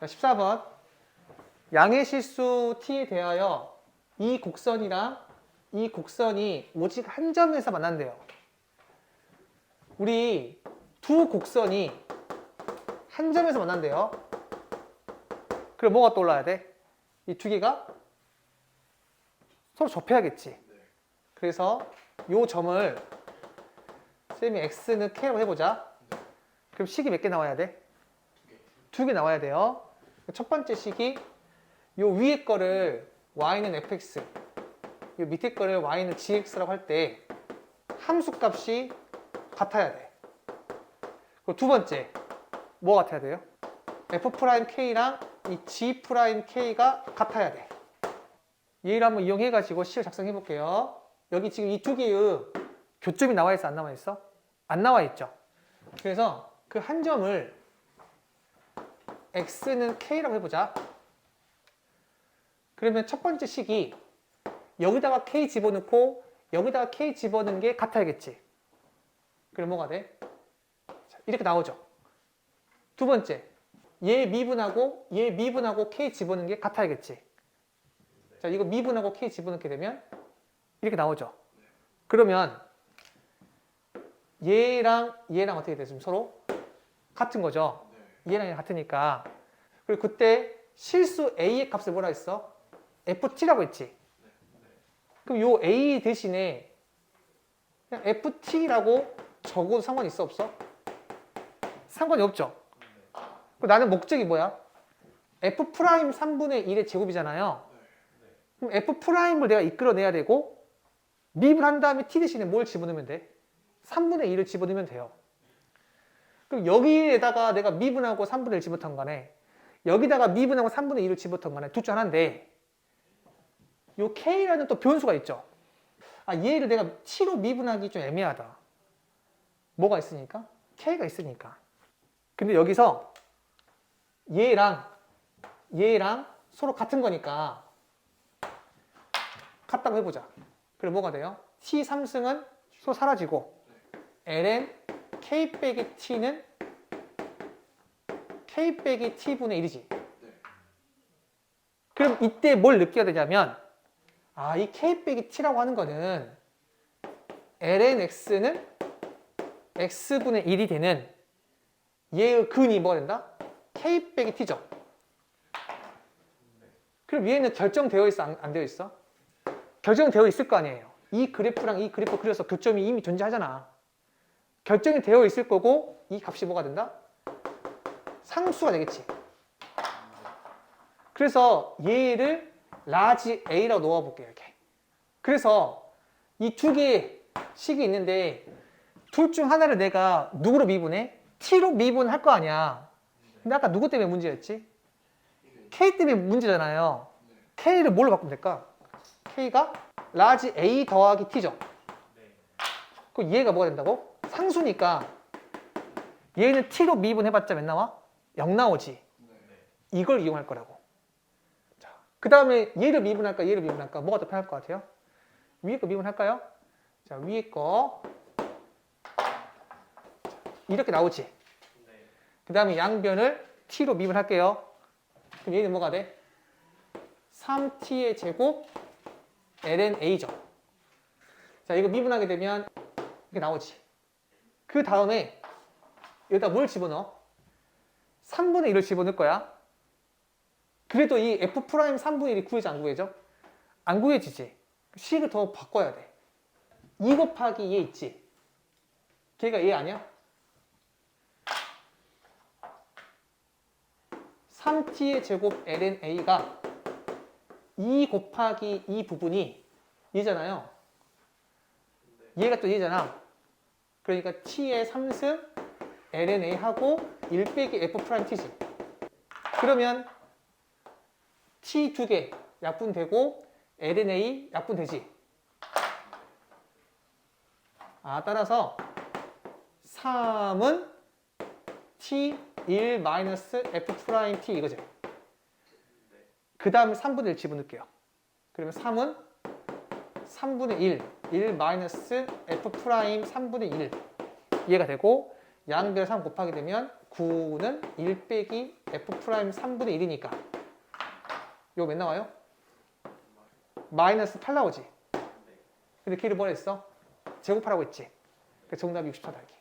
자, 14번. 양의 실수 t에 대하여 이 곡선이랑 이 곡선이 오직 한 점에서 만난대요. 우리 두 곡선이 한 점에서 만난대요. 그럼 뭐가 떠올라야 돼? 이 두 개가 서로 접해야겠지. 그래서 요 점을 쌤이 x는 k라고 해보자. 그럼 식이 몇 개 나와야 돼? 두 개 나와야 돼요. 첫 번째 식이 요 위에 거를 y는 fx, 요 밑에 거를 y는 gx라고 할 때 함수 값이 같아야 돼. 그리고 두 번째, 뭐 같아야 돼요? f'k랑 이 g'k가 같아야 돼. 얘를 한번 이용해가지고 식을 작성해 볼게요. 여기 지금 이 두 개의 교점이 나와 있어, 안 나와 있어? 안 나와 있죠. 그래서 그 한 점을 x는 k라고 해보자. 그러면 첫 번째 식이 여기다가 k 집어넣고 여기다가 k 집어넣은 게 같아야겠지. 그럼 뭐가 돼? 자, 이렇게 나오죠. 두 번째, 얘 미분하고 얘 미분하고 k 집어넣은 게 같아야겠지. 자, 이거 미분하고 k 집어넣게 되면 이렇게 나오죠. 그러면 얘랑 얘랑 어떻게 돼? 지금 서로 같은 거죠. 얘랑 같으니까. 그리고 그때 실수 a의 값을 뭐라 했어? ft라고 했지. 그럼 요 a 대신에 그냥 ft라고 적어도 상관 있어 없어? 상관이 없죠. 그럼 나는 목적이 뭐야? f 프라임 3분의 1의 제곱이잖아요. 그럼 f 프라임을 내가 이끌어내야 되고 미분한 다음에 t 대신에 뭘 집어넣으면 돼? 3분의 1을 집어넣으면 돼요. 그럼 여기에다가 내가 미분하고 3분의 1 집어넣던 간에 여기다가 미분하고 3분의 1을 집어넣던 간에 둘 중 하나인데 요 k라는 또 변수가 있죠. 아 얘를 내가 t로 미분하기 좀 애매하다. 뭐가 있으니까? k가 있으니까. 근데 여기서 얘랑 얘랑 서로 같은 거니까 같다고 해보자. 그럼 뭐가 돼요? t 3승은 서로 사라지고 ln k 빼기 t는 k 빼기 t분의 1이지. 그럼 이때 뭘 느껴야 되냐면 아, 이 k 빼기 t라고 하는 거는 ln x는 x분의 1이 되는 얘의 근이 뭐가 된다? k 빼기 t죠. 그럼 얘는 결정되어 있어? 안, 안 되어 있어? 결정되어 있을 거 아니에요. 이 그래프랑 이 그래프 그려서 교점이 이미 존재하잖아. 결정이 되어 있을 거고 이 값이 뭐가 된다? 상수가 되겠지. 그래서 얘를 라지 A라고 놓아볼게요. 이렇게. 그래서 이 두 개의 식이 있는데 둘 중 하나를 내가 누구로 미분해? T로 미분할 거 아니야. 근데 아까 누구 때문에 문제였지? K 때문에 문제잖아요. K를 뭘로 바꾸면 될까? K가 라지 A 더하기 T죠. 그럼 얘가 뭐가 된다고? 상수니까 얘는 T로 미분해봤자 몇 나와? 0 나오지. 이걸 이용할 거라고. 자, 그 다음에 얘를 미분할까? 얘를 미분할까? 뭐가 더 편할 것 같아요? 위에 거 미분할까요? 자, 위에 거 자, 이렇게 나오지. 그 다음에 양변을 t로 미분할게요. 그럼 얘는 뭐가 돼? 3t의 제곱 ln a죠. 자, 이거 미분하게 되면 이렇게 나오지. 그 다음에 여기다 뭘 집어넣어? 3분의 1을 집어넣을 거야. 그래도 이 f 프라임 3분의 1이 구해져 안 구해져? 안 구해지지. 식을 더 바꿔야 돼. 2 곱하기 얘 있지. 걔가 얘 아니야? 3t의 제곱 ln a가 2 곱하기 이 부분이 얘잖아요. 얘가 또 얘잖아. 그러니까 t의 3승 ln a 하고 1 빼기 f 프라임 t지. 그러면 t 두 개 약분되고 ln a 약분되지. 아 따라서 3은 t 1 마이너스 f 프라임 t 이거죠. 그 다음에 3분의 1 집어넣을게요. 그러면 3은 3분의 1, 1 마이너스 f 프라임 3분의 1 이해가 되고 양변 3 곱하게 되면 9는 1 빼기 f 프라임 3분의 1이니까 이거 몇 나와요? 마이너스 8 나오지? 근데 길을 뭐라 했어? 제곱하라고 했지? 그 정답이 64 달기